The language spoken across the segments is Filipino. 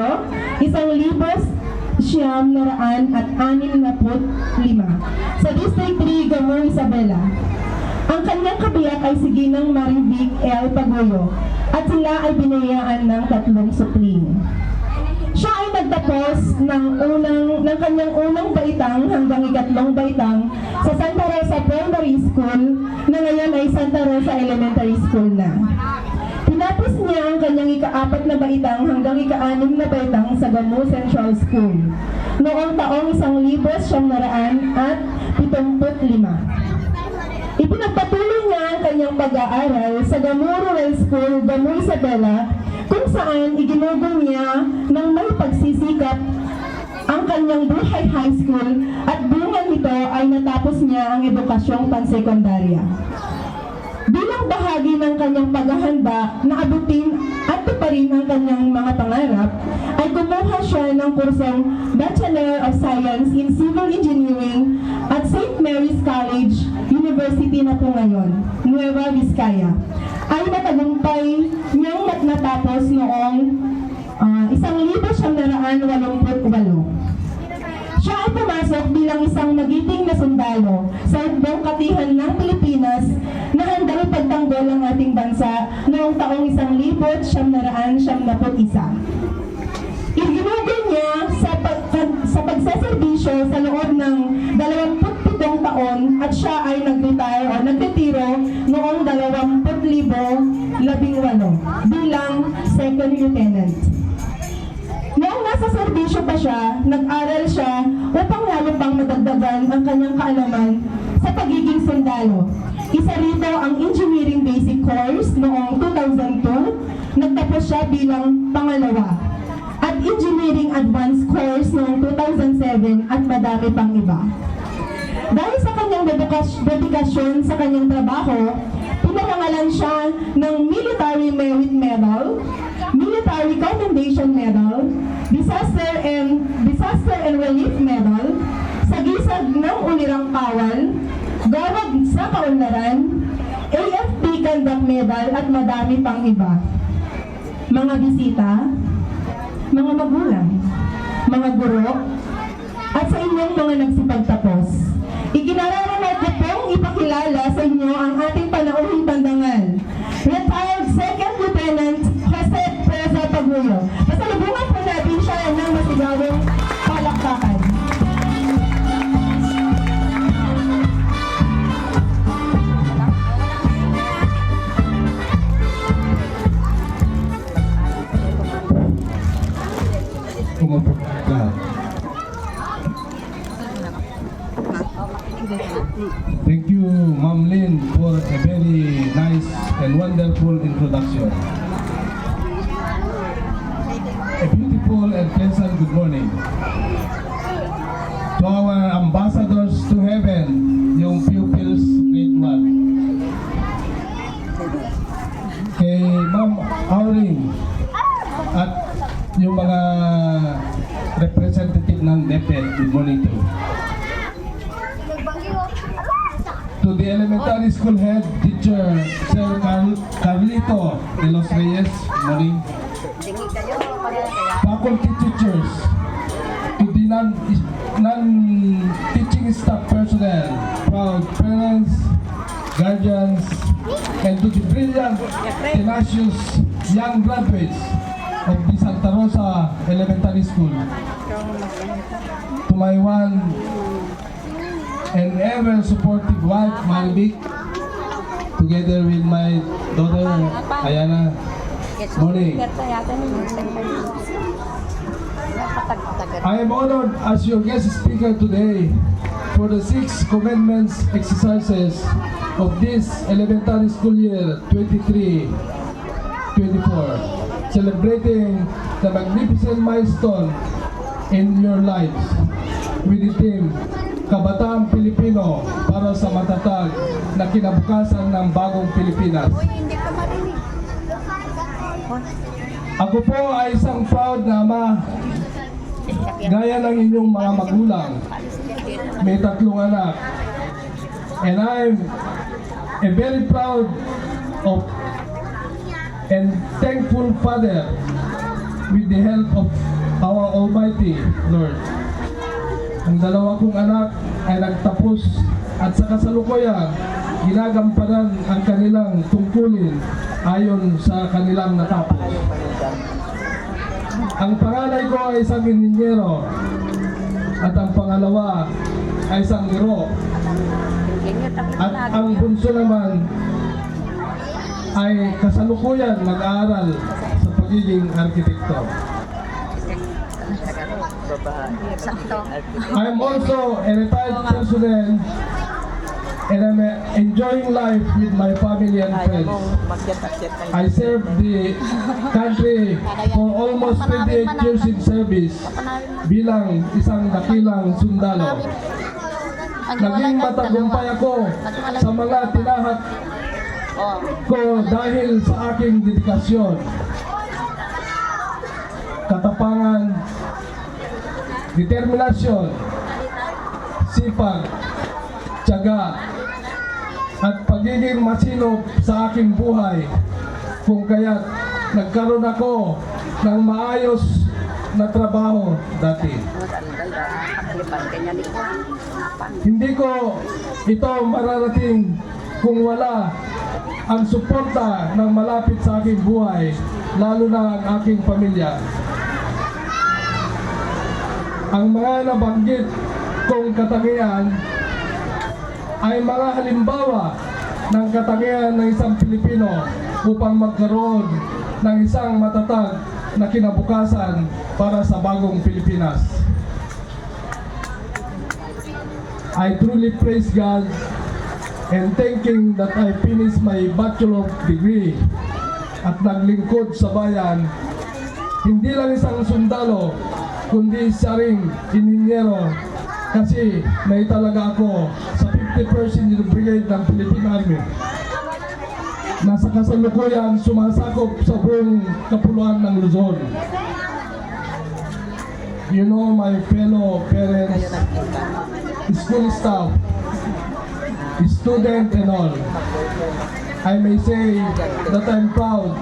numero, isang libos siyam na raan at anim na put lima. Sa District 3, Gamor Isabela. Ang kanyang kabiyak ay si Ginang Marivic L. Pagoyo at sila ay binayaan ng tatlong supling. Siya ay nagtapos ng unang ng kanyang unang baitang hanggang ikatlong baitang sa Santa Rosa Primary School na ngayon ay Santa Rosa Elementary School na. Tinapos niya ang kanyang ikaapat na baitang hanggang ikaanim na baitang sa Gamu Central School noong taong isang libos siyam naraan at pitumput lima. Ipinagpatuloy niya ang kanyang pag-aaral sa Gamu Rural School, Gamu Isabela, kung saan iginugol niya ng may pagsisikap ang kanyang Buhay High School at bunga nito ay natapos niya ang edukasyong pansekundarya. Bilang bahagi ng kanyang paghahanda na abutin at tuparin ang kanyang mga pangarap, ay kumuha siya ng kursong Bachelor of Science in Civil Engineering at St. Mary's College, University na po ngayon, Nueva Vizcaya. Ay matagumpay niyang natapos noong ah, uh, 1988 pumasok bilang isang magiting na sundalo sa hukbong katihan ng Pilipinas na handang ipagtanggol ang ating bansa noong taong isang libot siyam naraan siyam naput isa. Iginugol niya sa, pag, sa pagsaserbisyo sa loob ng 27 taon at siya ay nag-retire o nagretiro noong 20,018 bilang second lieutenant. Noong nasa serbisyo pa siya, nag-aral siya upang lalo pang madagdagan ang kanyang kaalaman sa pagiging sundalo. Isa rito ang Engineering Basic Course noong 2002, nagtapos siya bilang pangalawa. At Engineering Advanced Course noong 2007 at madami pang iba. Dahil sa kanyang dedikas- dedikasyon sa kanyang trabaho, pinarangalan siya ng Military Merit Medal, Military Commendation Medal, Disaster and Disaster and Relief Medal, Sagisag ng Ulirang Kawal, Gawag sa Kaunlaran, AFP Conduct Medal at madami pang iba. Mga bisita, mga magulang, mga guro, at sa inyong mga nagsipagtapos. Iginararanay ko pong ipakilala sa inyo ang ating panauhing pandangal. Ng DepEd, good morning to. To the elementary school head teacher, Sir Carl Carlito de los Reyes, good morning. Faculty teachers, to the non, non-teaching staff personnel, proud parents, guardians, and to the brilliant, tenacious young graduates of the Santa Rosa Elementary School. To my one and ever supportive wife, Maribik, together with my daughter, Ayana. Morning. I am honored as your guest speaker today for the six commandments exercises of this elementary school year 23-24, celebrating the magnificent milestone in your lives with the theme Kabataang Pilipino para sa matatag na kinabukasan ng bagong Pilipinas. Ako po ay isang proud na ama gaya ng inyong mga magulang. May tatlong anak. And I'm a very proud of and thankful father with the help of our Almighty Lord. Ang dalawa kong anak ay nagtapos at sa kasalukuyan, ginagampanan ang kanilang tungkulin ayon sa kanilang natapos. Ang panganay ko ay isang inhinyero at ang pangalawa ay isang guro. At ang bunso naman ay kasalukuyan nag-aaral sa pagiging arkitekto. I'm also a retired personnel and I'm uh, enjoying life with my family and friends. I served the country for almost 28 years in service bilang isang dakilang sundalo. Naging matagumpay ako sa mga tinahak ko dahil sa aking dedikasyon, katapangan, determinasyon, sipag, tiyaga, at pagiging masinop sa aking buhay kung kaya't nagkaroon ako ng maayos na trabaho dati. Hindi ko ito mararating kung wala ang suporta ng malapit sa aking buhay, lalo na ang aking pamilya. Ang mga nabanggit kong katangian ay mga halimbawa ng katangian ng isang Pilipino upang magkaroon ng isang matatag na kinabukasan para sa bagong Pilipinas. I truly praise God and thanking that I finished my bachelor degree at naglingkod sa bayan, hindi lang isang sundalo, kundi siya ring ininyero kasi may talaga ako sa 50% yung brigade ng Philippine Army. Nasa kasalukuyan, sumasakop sa buong kapuluan ng Luzon. You know, my fellow parents, school staff, student and all. I may say that I'm proud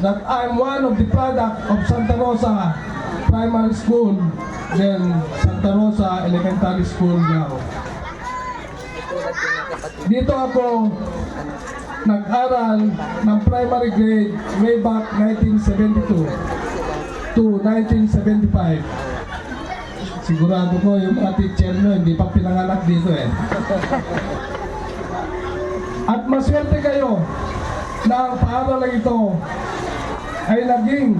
that I'm one of the product of Santa Rosa Primary School, then Santa Rosa Elementary School now. Dito ako nag-aral ng primary grade way back 1972 to 1975. Sigurado ko yung mga teacher nyo hindi pa pinanganak dito eh. At maswerte kayo na ang paaralang ito ay naging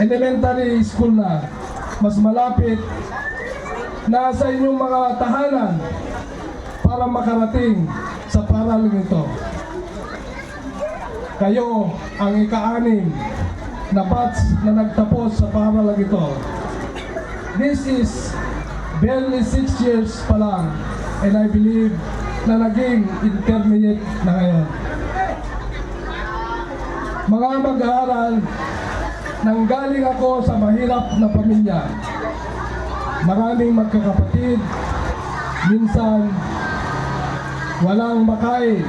elementary school na mas malapit na sa inyong mga tahanan para makarating sa paaralang ito. Kayo ang ika-anim na batch na nagtapos sa paaralang ito. This is barely six years pa lang and I believe na naging intermediate na ngayon. Mga mag-aaral, nanggaling ako sa mahirap na pamilya. Maraming magkakapatid, minsan walang makain.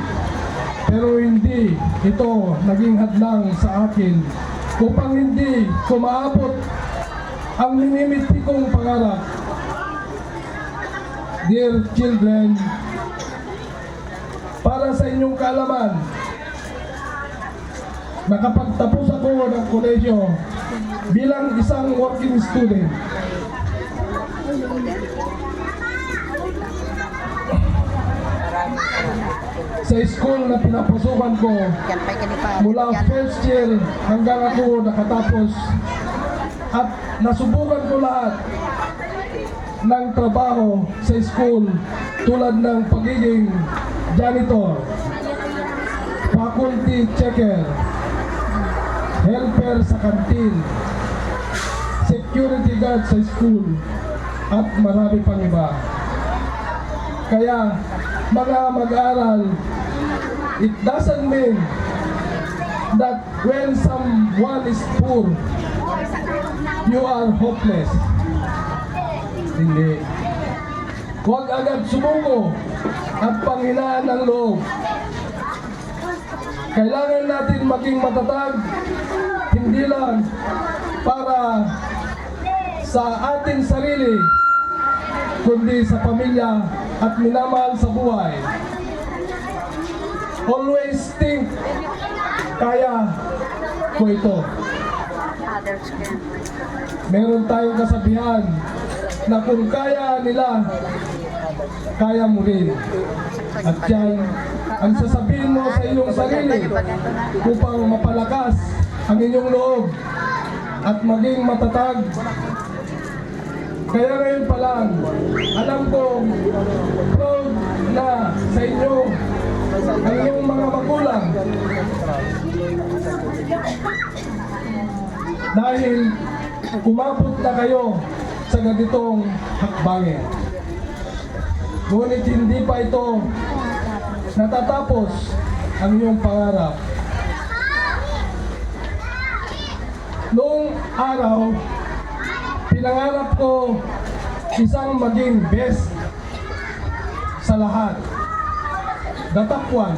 Pero hindi ito naging hadlang sa akin upang hindi kumaabot ang minimiti kong pangarap. Dear children, para sa inyong kaalaman, nakapagtapos ako ng kolehiyo bilang isang working student. Sa school na pinapasukan ko, mula first year hanggang ako nakatapos at nasubukan ko lahat ng trabaho sa school tulad ng pagiging janitor, faculty checker, helper sa kantin, security guard sa school, at marami pang iba. Kaya mga mag-aral, it doesn't mean that when someone is poor, you are hopeless. Hindi. Huwag agad sumuko at panghinaan ng loob. Kailangan natin maging matatag, hindi lang para sa ating sarili, kundi sa pamilya at minamahal sa buhay. Always think, kaya ko ito. Meron tayong kasabihan na kung kaya nila, kaya mo rin. At yan, ang sasabihin mo sa iyong sarili upang mapalakas ang inyong loob at maging matatag. Kaya ngayon pa lang, alam ko, proud na sa inyo ang inyong mga magulang. Dahil umabot na kayo sa ganitong hakbangin. Ngunit hindi pa ito natatapos ang iyong pangarap. Noong araw, pinangarap ko isang maging best sa lahat. The top one.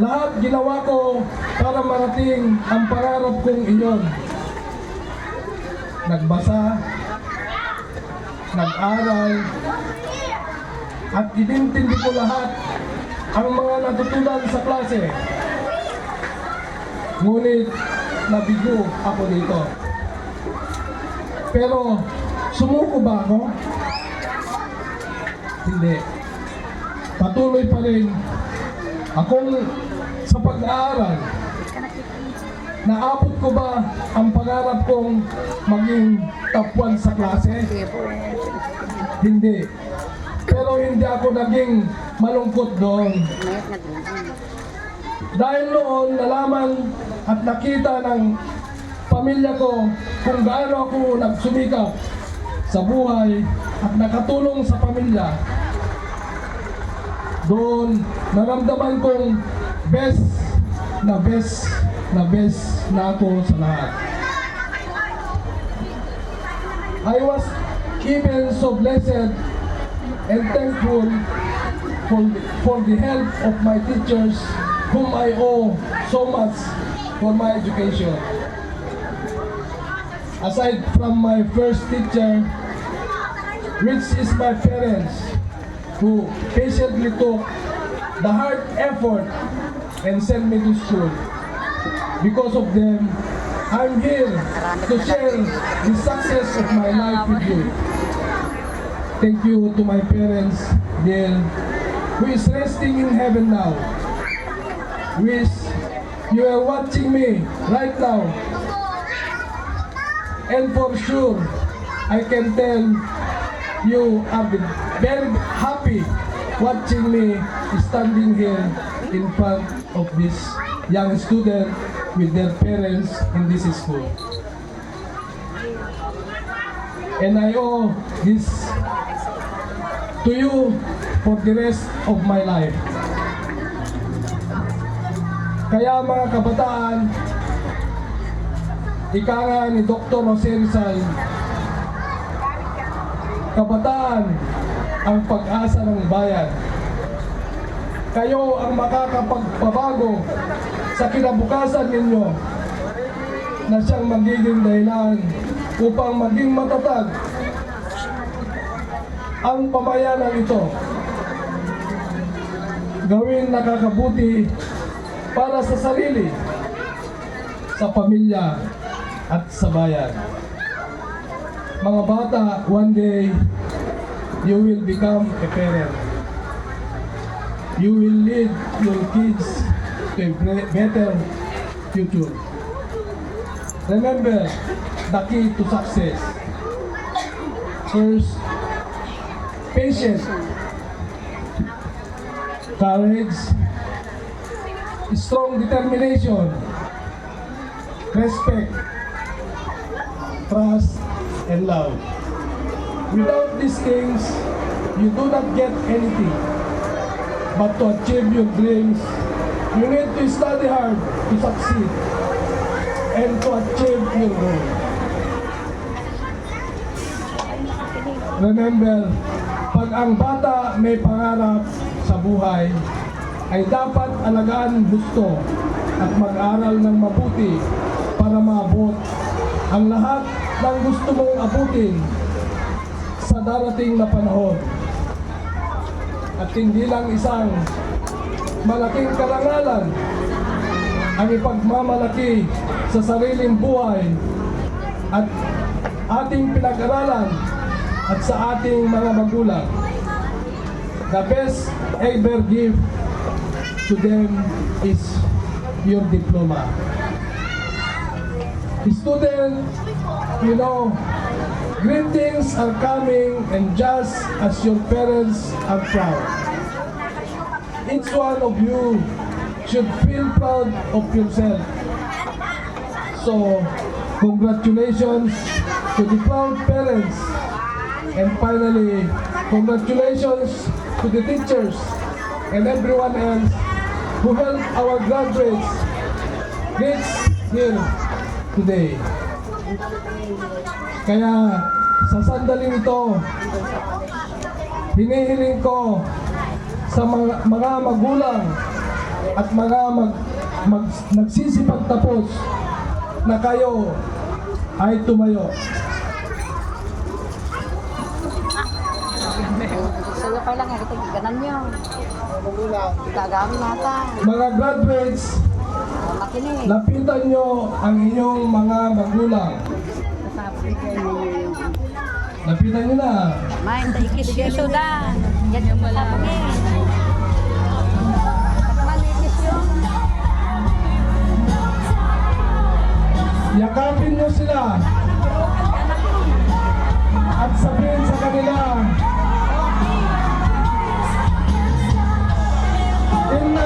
Lahat ginawa ko para marating ang pangarap kong iyon. Nagbasa, nag-aral, at inintindi ko lahat ang mga natutunan sa klase. Ngunit nabigo ako dito. Pero sumuko ba ako? Hindi. Patuloy pa rin akong sa pag-aaral. Naabot ko ba ang pangarap kong maging top 1 sa klase? Hindi. Pero hindi ako naging malungkot doon. Dahil noon nalaman at nakita ng pamilya ko kung gaano ako nagsumikap sa buhay at nakatulong sa pamilya. Doon naramdaman kong best na best na best na ako sa lahat. I was even so blessed and thankful for, for the help of my teachers whom I owe so much for my education. Aside from my first teacher, which is my parents, who patiently took the hard effort and sent me to school. Because of them, I'm here to share the success of my life with you. Thank you to my parents, dear, who is resting in heaven now. Wish you are watching me right now. And for sure, I can tell you are very happy watching me standing here in front of this young student with their parents in this school. And I owe this to you for the rest of my life. Kaya mga kabataan, ika nga ni Dr. Jose Rizal, kabataan ang pag-asa ng bayan. Kayo ang makakapagpabago sa kinabukasan ninyo na siyang magiging dahilan upang maging matatag ang pamayanan ito. Gawin nakakabuti para sa sarili, sa pamilya at sa bayan. Mga bata, one day, you will become a parent. You will lead your kids to a better future. Remember the key to success. First, patience, courage, strong determination, respect, trust, and love. Without these things, you do not get anything. But to achieve your dreams, you need to study hard to succeed and to achieve your goal. Remember, pag ang bata may pangarap sa buhay, ay dapat alagaan gusto at mag-aral ng mabuti para maabot ang lahat ng gusto mong abutin sa darating na panahon. At hindi lang isang malaking karangalan ang ipagmamalaki sa sariling buhay at ating pinag-aralan at sa ating mga magulang. The best ever gift to them is your diploma. Student, you know, great things are coming and just as your parents are proud. Each one of you should feel proud of yourself. So, congratulations to the proud parents. And finally, congratulations to the teachers and everyone else who helped our graduates reach here today. Kaya sa sandaling ito, hinihiling ko sa mga, mga magulang at mga mag, mag, nagsisipagtapos na kayo ay tumayo. Sa'yo pa lang, ito ganan nyo. Gagamit nata. Mga graduates, lapitan nyo ang inyong mga magulang. Lapitan nyo na. Main, ikis yun. Sudan. Yan yung wala. Yun. Yakapin nyo sila. At sabihin sa kanila,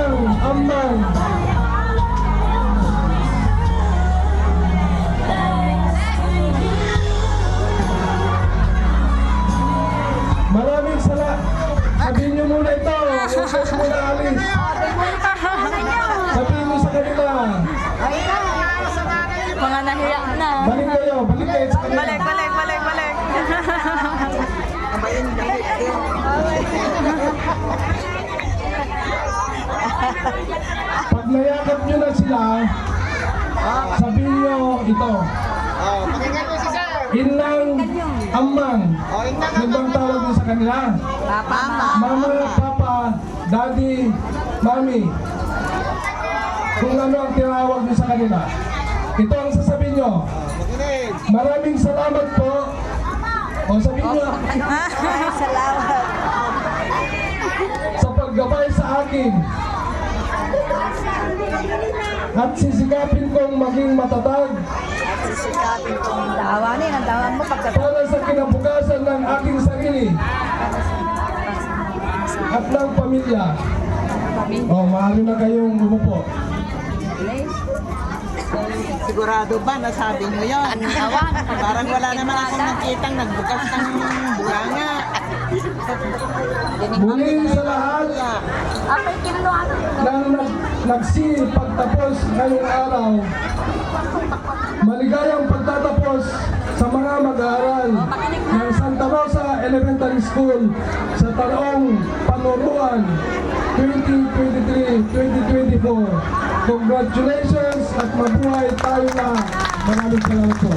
Inang, amang, Maraming sala. Sabihin nyo muna ito. Kayo muna alis. Sabihin nyo sa kanila. Mga nahiya na. Balik kayo. Balik kayo sa kanila. Balik, balik, balik, balik. Pag nayakap nyo na sila, sabihin nyo ito. Oh, pakinggan mo si Sir. Inang amang. Oh, inang tawag nyo sa kanila? Papa. Mama, papa, daddy, mami. Kung ano ang tinawag nyo sa kanila. Ito ang sasabihin nyo. Maraming salamat po. O sabihin nyo, Salamat. sa paggabay sa akin. At sisikapin kong maging matatag Sisikapin kong daawanin. Ang daawan mo pagka... para sa kinabukasan ng aking sarili at ng pamilya. O, maaari na kayong umupo. Sigurado ba nasabi nyo yun? Parang wala naman akong nakitang nagbukas ng bunganga. Muli sa lahat ng nag, nagsipagtapos ngayong araw, maligayang pagtatapos sa mga mag-aaral ng Santa Rosa Elementary School sa taong panuruan 2023-2024. Congratulations at mabuhay tayo na. Maraming salamat po.